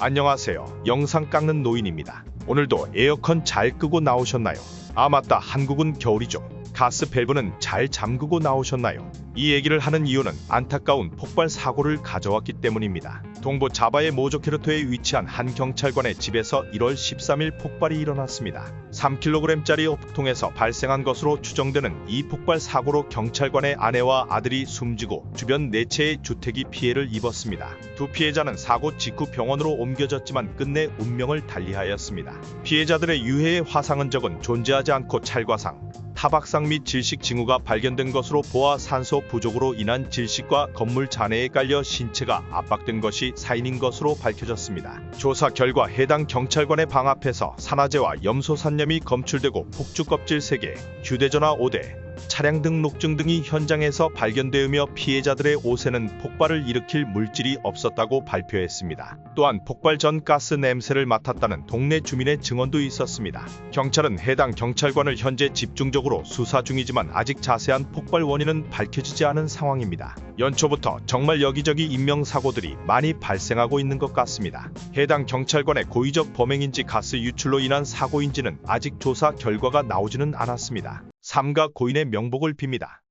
안녕하세요. 영상 깎는 노인입니다. 오늘도 에어컨 잘 끄고 나오셨나요? 아 맞다 한국은 겨울이죠. 가스 밸브는 잘 잠그고 나오셨나요? 이 얘기를 하는 이유는 안타까운 폭발 사고를 가져왔기 때문입니다. 동부 자바의 모조케르토에 위치한 한 경찰관의 집에서 1월 13일 폭발이 일어났습니다. 3kg짜리 오프통에서 발생한 것으로 추정되는 이 폭발 사고로 경찰관의 아내와 아들이 숨지고 주변 네 채의 주택이 피해를 입었습니다. 두 피해자는 사고 직후 병원으로 옮겨졌지만 끝내 운명을 달리하였습니다. 피해자들의 유해의 화상 흔적은 존재하지 않고 찰과상, 타박상 및 질식 징후가 발견된 것으로 보아 산소 부족으로 인한 질식과 건물 잔해에 깔려 신체가 압박된 것이 사인인 것으로 밝혀졌습니다. 조사 결과 해당 경찰관의 방 앞에서 산화제와 염소산염이 검출되고 폭주 껍질 3개, 휴대전화 5대, 차량 등록증 등이 현장에서 발견되으며 피해자들의 옷에는 폭발을 일으킬 물질이 없었다고 발표했습니다. 또한 폭발 전 가스 냄새를 맡았다는 동네 주민의 증언도 있었습니다. 경찰은 해당 경찰관을 현재 집중적으로 수사 중이지만 아직 자세한 폭발 원인은 밝혀지지 않은 상황입니다. 연초부터 정말 여기저기 인명사고들이 많이 발생하고 있는 것 같습니다. 해당 경찰관의 고의적 범행인지 가스 유출로 인한 사고인지는 아직 조사 결과가 나오지는 않았습니다. 삼가 고인의 명복을 빕니다.